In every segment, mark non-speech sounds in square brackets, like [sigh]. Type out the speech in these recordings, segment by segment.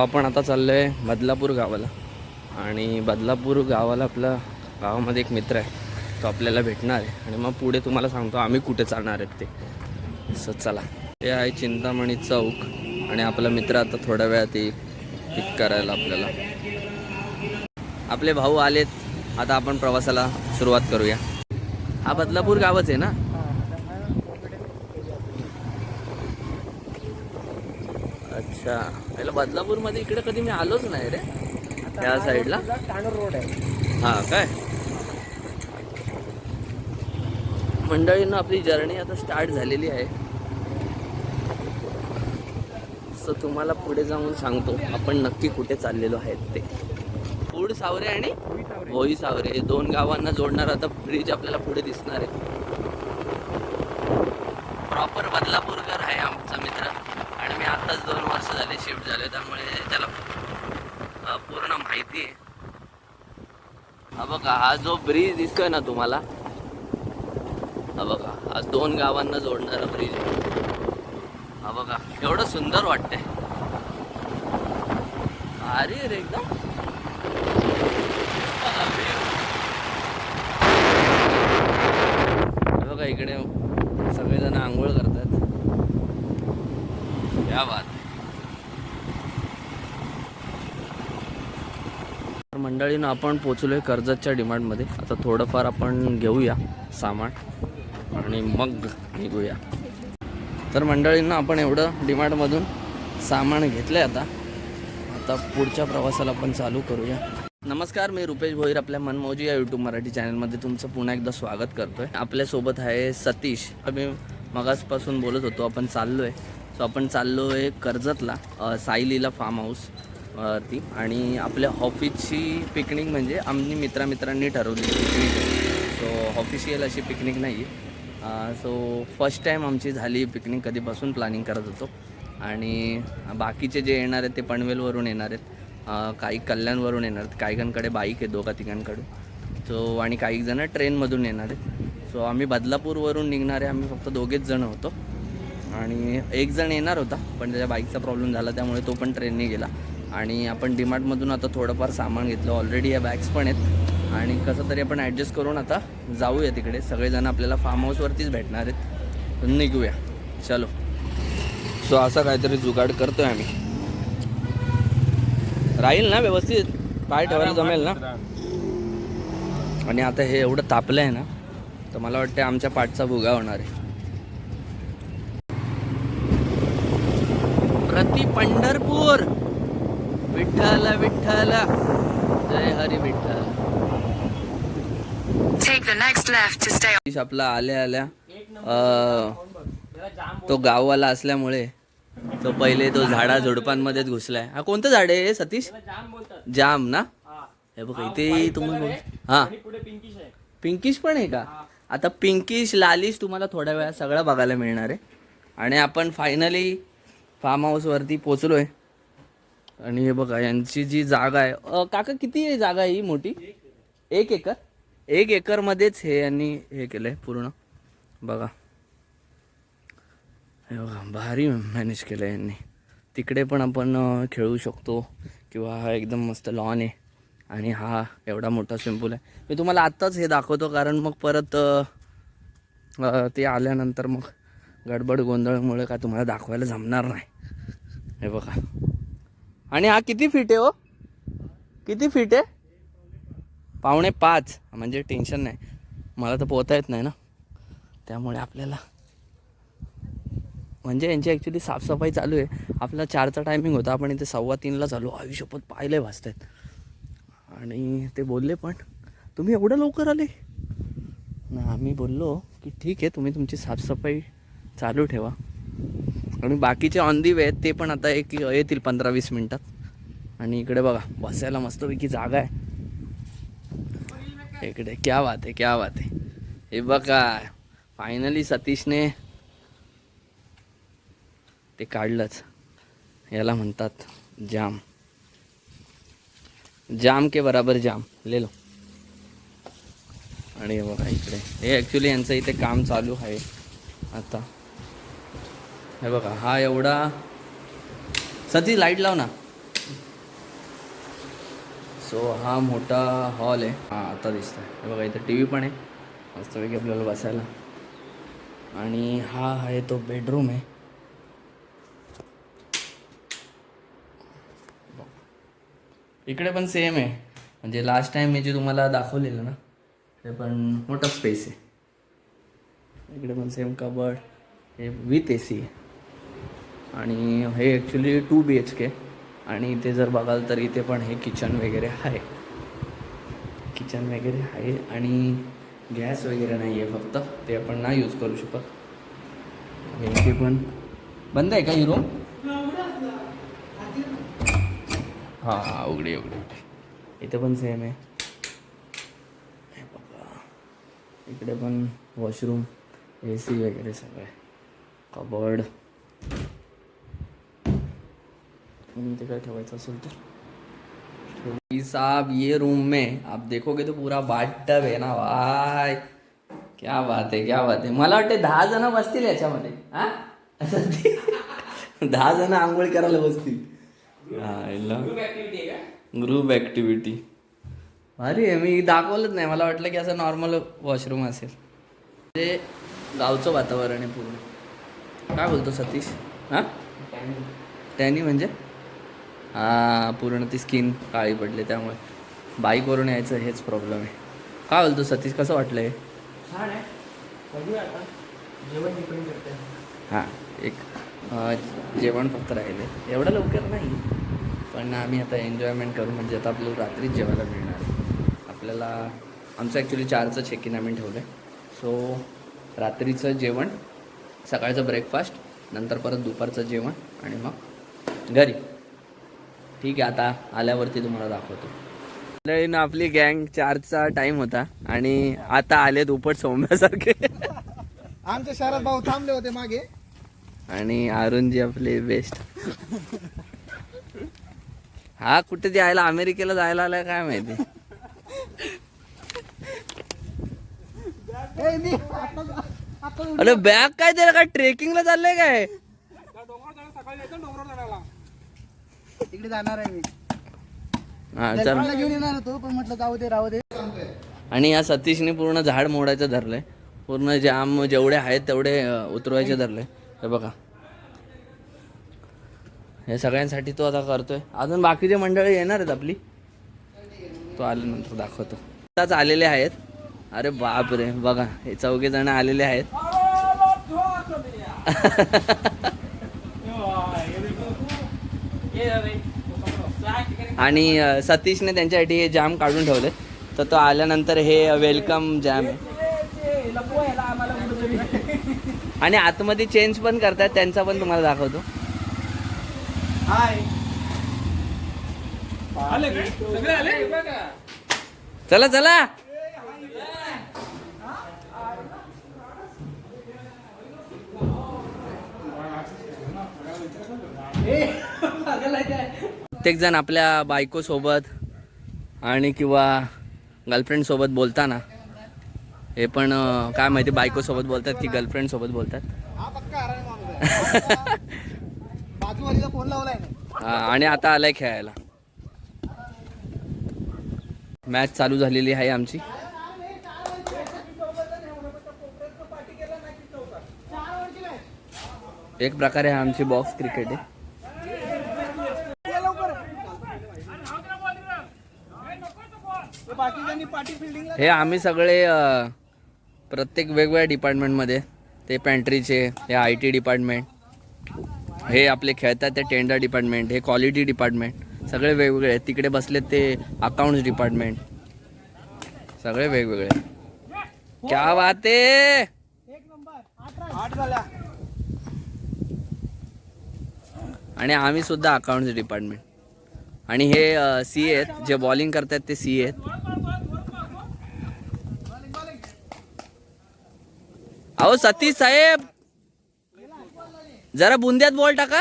आपण आता चाललो आहे बदलापूर गावाला. आणि बदलापूर गावाला आपला गावामध्ये एक मित्र आहे. तो आपल्याला भेटणार आहे. आणि मग पुढे तुम्हाला सांगतो आम्ही कुठे चालणार आहेत ते. सो चला. ते आहे चिंतामणी चौक. आणि आपला मित्र आता थोड्या वेळात येईल. पिक करायला आपल्याला. आपले भाऊ आलेत. आता आपण प्रवासाला सुरुवात करूया. हा बदलापूर गावच आहे ना? अच्छा. पहिला बदलापूरमध्ये इकडे कधी मी आलोच नाही रे. त्या साईडला. रोड आहे. हा काय? मंडळींना आपली जर्नी आता स्टार्ट झालेली आहे. सो तुम्हाला पुढे जाऊन सांगतो आपण नक्की कुठे चाललेलो आहेत ते. फूड सावरे आणि भोई सावरे हे दोन गावांना जोडणार आता ब्रिज आपल्याला पुढे दिसणार आहे. प्रॉपर बदलापूरकर आहे आमचा दोन वर्ष झाले शिफ्ट झाले त्यामुळे त्याला पूर्ण माहिती आहे. हा बघा हा जो ब्रिज दिसतोय ना तुम्हाला हा बघा हा दोन गावांना जोडणारा ब्रिज आहे. हा बघा एवढं सुंदर वाटतंय. अरे रे एकदम. बघा इकडे सगळेजण आंघोळ करतात. या बात तर मंडळीनं आपण पोचलोय कर्जतच्या डिमांडमध्ये आता थोडंफार आपण घेऊया सामान आणि मग निघूया. तर मंडळींना आपण एवढं डिमांडमधून सामान घेतलंय आता. आता पुढच्या प्रवासाला आपण चालू करूया. नमस्कार मी रुपेश भोईर आपल्या मनमोजी या यूट्यूब मराठी चॅनलमध्ये तुमचं पुन्हा एकदा स्वागत करतोय. आपल्यासोबत आहे सतीश. आम्ही मगासपासून बोलत होतो आपण चाललो आहे सो आपण चाललो आहे कर्जतला साईलीला सायलीला फार्म हाऊस वरती आणि आपल्या ऑफिसची पिकनिक म्हणजे आम्ही मित्रामित्रांनी ठरवली पिकनिक सो ऑफिशियल अशी पिकनिक नाही आहे सो फर्स्ट टाईम आमची झाली पिकनिक कधीपासून प्लॅनिंग करत होतो. आणि बाकीचे जे येणार आहेत ते पनवेलवरून येणार आहेत. काही कल्याणवरून येणार आहेत. काहीकांकडे बाईक आहे दोघा तिघांकडून. सो आणि काही जणं ट्रेनमधून येणार आहेत. सो आम्ही बदलापूरवरून निघणारे आम्ही फक्त दोघेच जण होतो. आणि एक जण येणार होता पण त्याच्या बाईकचा प्रॉब्लेम झाला त्यामुळे तो पण ट्रेनने गेला. आणि आपण डीमार्टमधून आता थोडंफार सामान घेतलं. ऑलरेडी या बॅग्स पण आहेत. आणि कसं तरी आपण ॲडजस्ट करून आता जाऊया तिकडे. सगळेजण आपल्याला फार्म हाऊसवरतीच भेटणार आहेत. निघूया. चलो. सो असा काहीतरी जुगाड करतोय आम्ही. राहील ना व्यवस्थित? पाय ठेवायला जमेल ना? आणि आता हे एवढं तापलं आहे ना तर मला वाटतं आमच्या पाठचा भुगा होणार आहे. प्रति पंढरपूर. विठ्ठल विठ्ठल. जय हरी विठ्ठल. आपला आल्या आल्या. तो गाववाला असल्यामुळे तो पहिले तो झाडा झुडपांमध्येच घुसलाय. हा कोणतं झाड आहे सतीश? जाम ना? हे बघ इथे तुम्ही हा. पिंकिश पण आहे का? आता पिंकिश लालिश तुम्हाला थोड्या वेळात सगळं बघायला मिळणार आहे. आणि आपण फायनली फार्म हाऊसवरती पोचलो आहे आणि हे बघा यांची जी जागा आहे काका किती आहे जागा ही मोठी? एक एकर? एक एकरमध्येच हे यांनी हे केलं आहे पूर्ण. बघा. हे बघा भारी मॅनेज केलं आहे यांनी. तिकडे पण आपण खेळू शकतो. किंवा हा एकदम मस्त लॉन आहे. आणि हा एवढा मोठा स्विमिंग पूल आहे. मी तुम्हाला आत्ताच हे दाखवतो कारण मग परत ते आल्यानंतर मग गडबड गोंधळमुळे का तुम्हाला दाखवायला जमणार नाही. हे बघा. आणि हा किती फीट आहे हो? किती फीट आहे? पावणे पाच. म्हणजे टेन्शन नाही. मला तर पोहता येत नाही ना. त्यामुळे आपल्याला म्हणजे यांची ॲक्च्युली साफसफाई चालू आहे. आपला चारचा टायमिंग होता. आपण इथे सव्वा तीनला चालू. आयुष्यपत पाहिले वाजत आहेत आणि ते बोलले पण तुम्ही एवढं लवकर आले? ना आम्ही बोललो की ठीक आहे. तुम्ही तुमची साफसफाई चालू ठेवा. आणि बाकीचे ऑन दी वे आहेत ते पण आता एक येतील पंधरा वीस मिनटात. आणि इकडे बघा बसायला मस्तपैकी जागा आहे. इकडे क्या बात आहे क्या बात आहे. हे बघा फायनली सतीशने ते काढलंच. याला म्हणतात जाम. जाम के बराबर जाम. ले लो. आणि बघा इकडे. हे ॲक्च्युली यांचं इथे काम चालू आहे. आता. हे बघा हा एवढा सती लाइट लाव ना. सो हा मोठा हॉल आहे. हा आता दिसत हे बघा इथं टी व्ही पण आहे. मस्तपैकी आपल्याला बसायला. आणि हा आहे तो बेडरूम आहे. इकडे पण सेम आहे. म्हणजे लास्ट टाइम मी जे तुम्हाला दाखवलेलं ना ते पण मोठा स्पेस आहे. इकडे पण सेम कबड हे विथ ए सी आहे. आणि हे actually two B H K आणि इथे जर बघाल तर इथे पण हे किचन वगैरे आहे. किचन वगैरे आहे आणि गॅस वगैरे नाही आहे फक्त. ते आपण नाही यूज करू शकत. इथे पण बंद आहे का ही रूम हां हां उघडी उघडी इथे पण सेम आहे. इकडे पण वॉशरूम ए सी वगैरे सगळं आहे. कबर्ड इथे काय ठेवायचं असेल तर. साहब ये रूम में. आप देखोगे तो पूरा बाट टब है ना. भाई क्या बात आहे क्या बात आहे. मला वाटते दहा जण बसतील याच्यामध्ये. हा? दहा जण आंघोळ करायला बसतील. ग्रुप ऍक्टिव्हिटी भारी आहे मी दाखवलंच नाही. मला वाटलं की असं नॉर्मल वॉशरूम असेल. ते गावचं वातावरण आहे पूर्ण. काय बोलतो सतीश? हां? टॅनी म्हणजे? पूर्ण ती स्किन काळी पडली त्यामुळे बाईकवरून यायचं हेच प्रॉब्लेम आहे. काय बोलतो सतीश कसं वाटलं हे? हां एक जेवण फक्त राहिले. एवढं लवकर नाही पण आम्ही आता एन्जॉयमेंट करू म्हणजे आता आपल्याला रात्रीच जेवायला मिळणार. आहे. आपल्याला आमचं ॲक्च्युली चारचं चेक इन आम्ही ठेवलं आहे सो रात्रीचं जेवण सकाळचं ब्रेकफास्ट नंतर परत दुपारचं जेवण आणि मग घरी. ठीक आहे आता आल्यावरती तुम्हाला दाखवतो. मंडळीनं आपली गँग चारचा टाईम होता आणि आता आलेत उपट सौम्यासारखे. आमच्या शहरात भाऊ थांबले होते मागे. आणि अरुणजी आपले बेस्ट हा कुठे ते यायला अमेरिकेला जायला आलाय काय माहिती? ए, मी आता- आता अरे बॅग काय त्याला? काय ट्रेकिंगला चाललंय काय? तिकडे जाणार आहे मी. हा चल. घेऊन येणार होतो पण म्हटलं जाऊ दे राहू दे. आणि या सतीशने पूर्ण झाड मोडायचं धरलंय. पूर्ण जाम जेवढे आहेत तेवढे अं, उतरवायचे धरले हे बघा. हे सगळ्यांसाठी तो आता करतोय. अजून बाकीचे मंडळी येणार आहेत आपली तो आल्यानंतर दाखवतो. आताच आलेले आहेत. अरे बाप रे बघा हे चौघे जण आलेले आहेत. [laughs] आणि सतीशने त्यांच्यासाठी हे जाम काढून ठेवले. तर तो आल्यानंतर हे वेलकम जॅम आहे. आणि आतमध्ये चेंज पण करतात त्यांचा पण तुम्हाला दाखवतो. चला चला. प्रत्येक प्रत्येकजण आपल्या बायकोसोबत आणि किंवा गर्लफ्रेंड सोबत बोलताना हे पण काय माहिती बायकोसोबत बोलतात की गर्लफ्रेंड सोबत बोलतात आणि आता आलाय खेळायला. मॅच चालू झालेली आहे आमची. एक प्रकारे हा आमची बॉक्स क्रिकेट आहे. हे आम्ही सगळे प्रत्येक वेगवेगळ्या डिपार्टमेंटमध्ये ते पॅन्ट्रीचे हे आय टी डिपार्टमेंट हे आपले खेळतात ते टेंडर डिपार्टमेंट हे क्वालिटी डिपार्टमेंट सगळे वेगवेगळे आहेत. तिकडे बसलेत ते अकाउंट्स डिपार्टमेंट सगळे वेगवेगळे क्या झाल्या. आणि आम्ही सुद्धा अकाउंट्स डिपार्टमेंट आणि हे सी आहेत. जे बॉलिंग करतात ते सी आहेत. अहो, सतीश साहेब. जरा बुंद्यात बॉल टाका.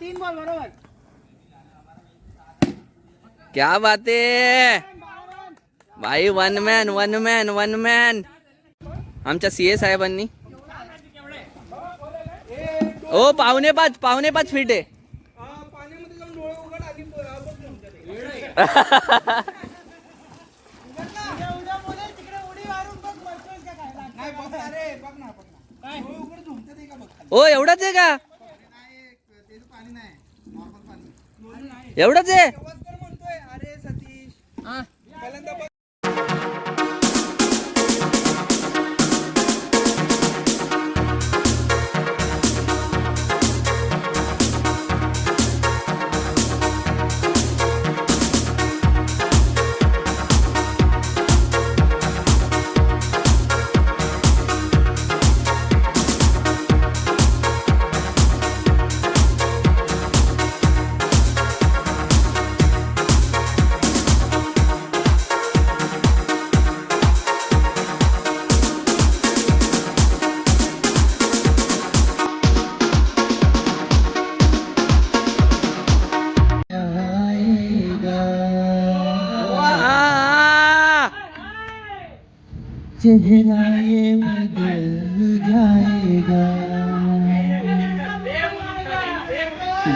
तीन बॉल बरोबर क्या बात है? भाई one man one man one man आमच्या सी ए साहेबांनी. ओ पावणे पाच पावणे पाच फीट आहे. पाण्यामध्ये जाऊन डोळे उघड आणि बघ चेहरा बदल जाएगा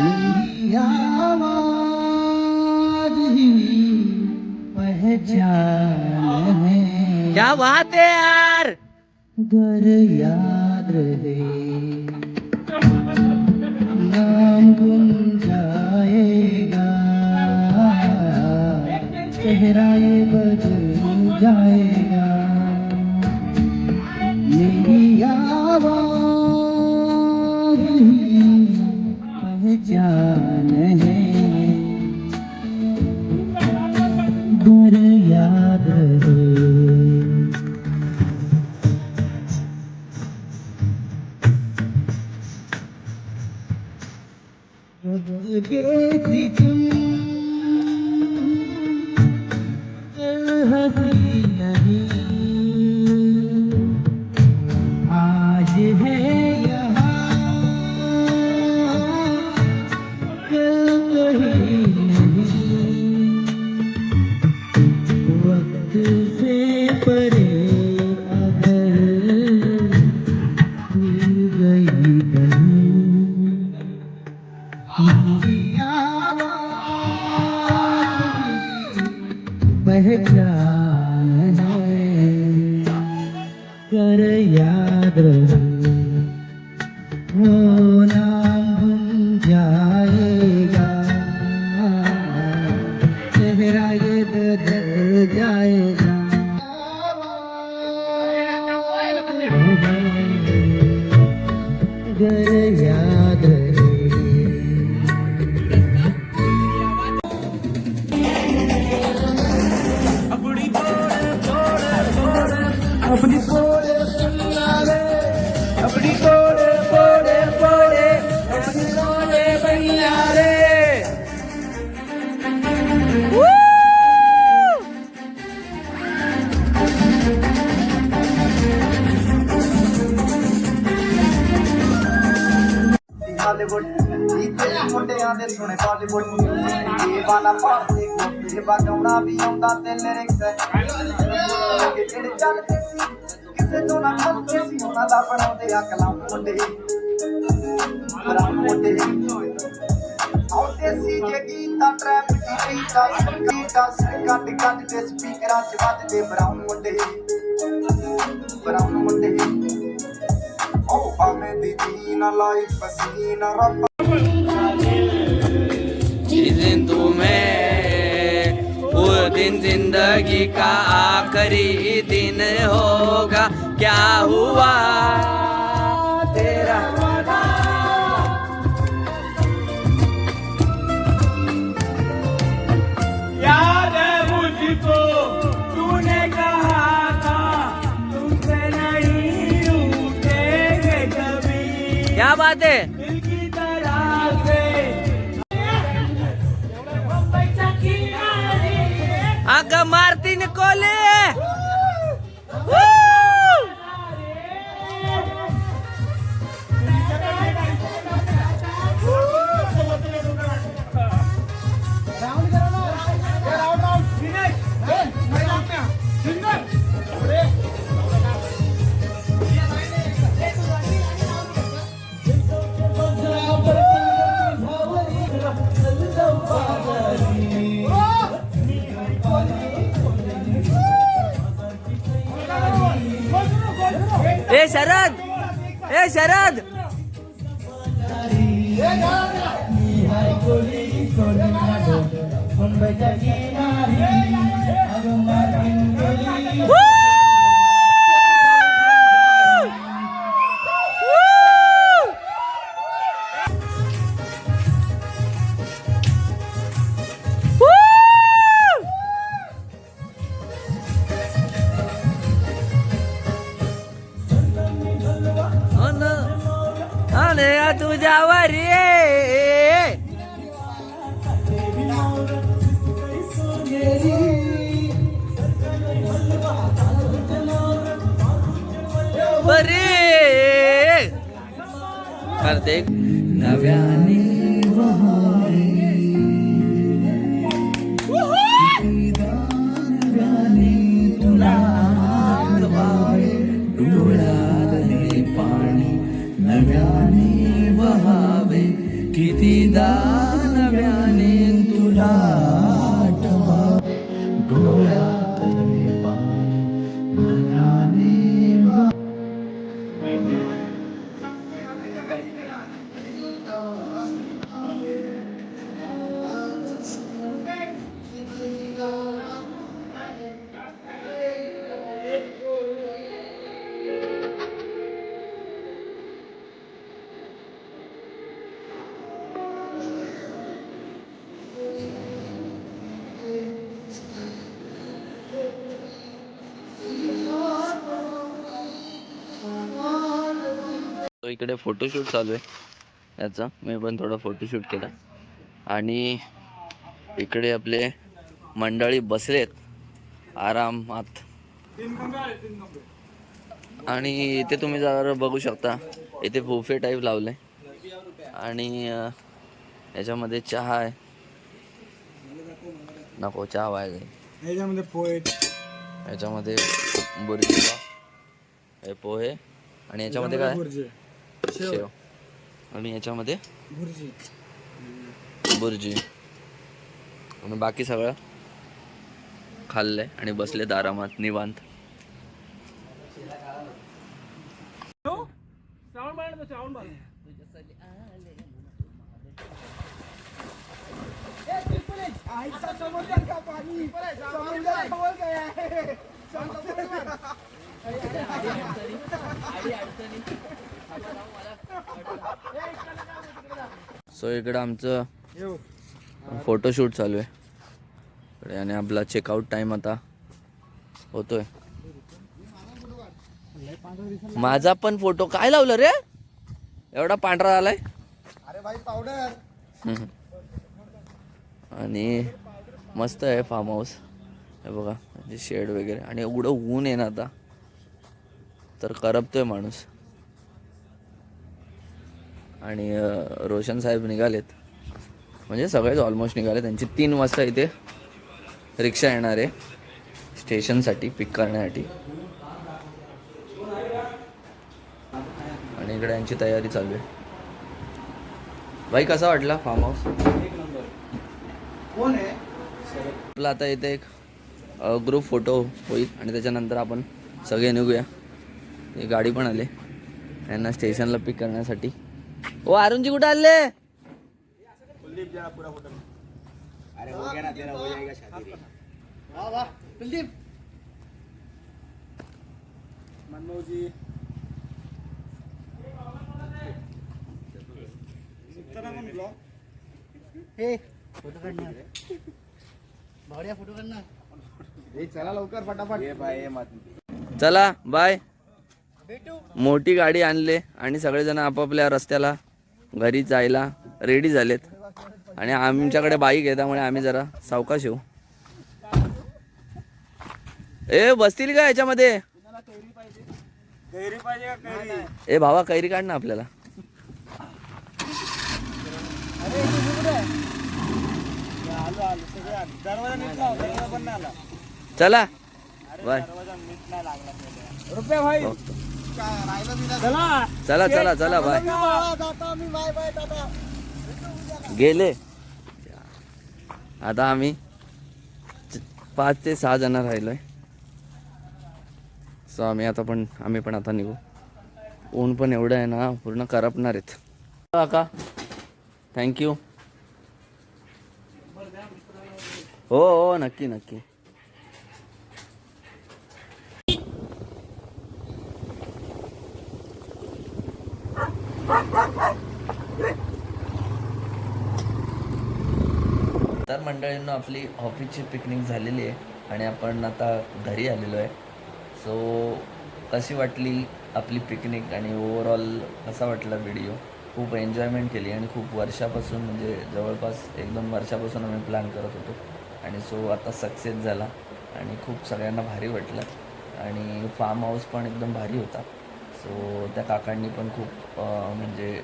मेरी आवाज़ ही पहचान है क्या बात है यार? घर याद रहे। नाम गुम जाएगा। चेहरा ये बदल जान। हैर याद पहचान है। कर याद ਇਹ ਵੀ ਆਉਂਦਾ ਤੇ ਲਿਰਿਕਸ ਕਿ ਜਿਹੜੇ ਚੱਲਦੇ ਸੀ, ਕਿਸੇ ਤੋਂ ਨਾ ਖੱਤੇ ਸੀ, ਉਹਨਾਂ ਦਾ ਬਣਾਉਂਦੇ ਆ ਕਲਾਮ ਮੁੰਡੇ। ਬਰਾਮ ਮੁੰਡੇ। ਆਉਂਦੇ ਸੀ ਜੇ ਗੀਤਾ ਟਰੈਪ ਦੀ ਬੀਟਾ ਗੀਤਾ ਕੱਟ ਕੱਟ ਕੇ ਸਪੀਕਰਾਂ 'ਚ ਵੱਜਦੇ ਬਰਾਉਨ ਮੁੰਡੇ। ਬਰਾਉਨ ਮੁੰਡੇ। ਉਹ ਭਾਵੇਂ ਦੀ ਦੀਨਾ ਲਾਈਫ ਪਸੀਨਾ ਰੱਬ दिन जिंदगी का आखिरी दिन होगा। क्या हुआ? तेरा याद है मुझको तूने कहा था तुमसे नहीं रूठेंगे कभी। क्या बात है? ए शरद बरे. नव्याने इकडे फोटोशूट चालू आहे. याचा. मी पण थोडा फोटोशूट केला. आणि इकडे आपले मंडळी बसलेत. आरामात. आणि इथे तुम्ही जरा बघू शकता. इथे बुफे टाईप लावलंय. आणि याच्यामध्ये चहा आहे. नको चहा व्हायला याच्यामध्ये पोएट याच्यामध्ये बुर्जी. हे पोहे. आणि याच्यामध्ये काय? शेव आणि याच्यामध्ये भुर्जी बुर्जी आणि बाकी सगळं खाल्लंय आणि बसले आरामात निवांत सो इकडं आमचं फोटोशूट चालू आहे. आणि आपला चेकआउट टाइम आता होतोय. माझा पण फोटो काय लावलं रे? एवढा पांढरा आलाय? अरे भाई पावडर. आणि मस्त आहे फार्म हाऊस हे बघा शेड वगैरे. आणि एवढं ऊन आहे ना आता. तर करपतोय माणूस. आणि रोशन साहेब निघालेत. म्हणजे सगळेच ऑलमोस्ट निघाले त्यांची तीन वाजता इथे रिक्षा येणार आहे. स्टेशनसाठी पिक करण्यासाठी. आणि इकडे यांची तयारी चालू आहे. भाई कसा वाटला फार्म हाऊस आपला आता इथे एक ग्रुप फोटो होईल. आणि त्याच्यानंतर आपण सगळे निघूया. गाडी पण आले. यांना स्टेशनला पिक करण्यासाठी. ओ अरुणजी कुठे आले? वा वा कुलदीप. मनमोहजी हे. फोटो काढणार. भावड्या फोटो काढणार. हे चला लवकर फटाफट. चला बाय. मोठी गाडी आणले आणि सगळेजण आपापल्या रस्त्याला घरी जायला रेडी झालेत. आणि आमच्याकडे बाईक आहे त्यामुळे आम्ही जरा सावकाश येऊ. ए बसतील का याच्यामध्ये? ए भावा कैरी काढ ना आपल्याला. चला. बाय. रुपया भाई. चला. चला चला चला बाय. गेले. आता आम्ही पाच ते सहा जण राहिलोय. सो आम्ही आता पण आम्ही पण आता निघू. ऊन पण एवढं आहे ना पूर्ण करपणार आहेत. काका थँक्यू हो हो नक्की नक्की. तर मंडळींना आपली ऑफिसची पिकनिक झालेली आहे आणि आपण आता घरी आलेलो आहे. सो कशी वाटली आपली पिकनिक आणि ओव्हरऑल कसा वाटला व्हिडिओ खूप एन्जॉयमेंट केली आणि खूप वर्षापासून म्हणजे जवळपास एक दोन वर्षापासून आम्ही प्लॅन करत होतो. आणि सो आता सक्सेस झाला आणि खूप सगळ्यांना भारी वाटलं. आणि फार्म हाऊस पण एकदम भारी होता. सो त्या काकांनी पण खूप म्हणजे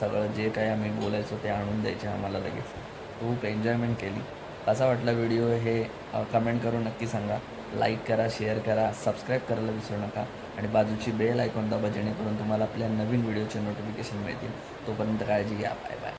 सगळं जे काही आम्ही बोलायचो ते आणून द्यायचे आम्हाला लगेच. खूप एन्जॉयमेंट केली. कसा वाटला व्हिडिओ हे कमेंट करून नक्की सांगा. लाईक करा शेअर करा सबस्क्राईब करायला विसरू नका. आणि बाजूची बेल ऐकून दाबा जेणेकरून तुम्हाला आपल्या नवीन व्हिडिओचे नोटिफिकेशन मिळतील. तोपर्यंत काळजी घ्या. Bye bye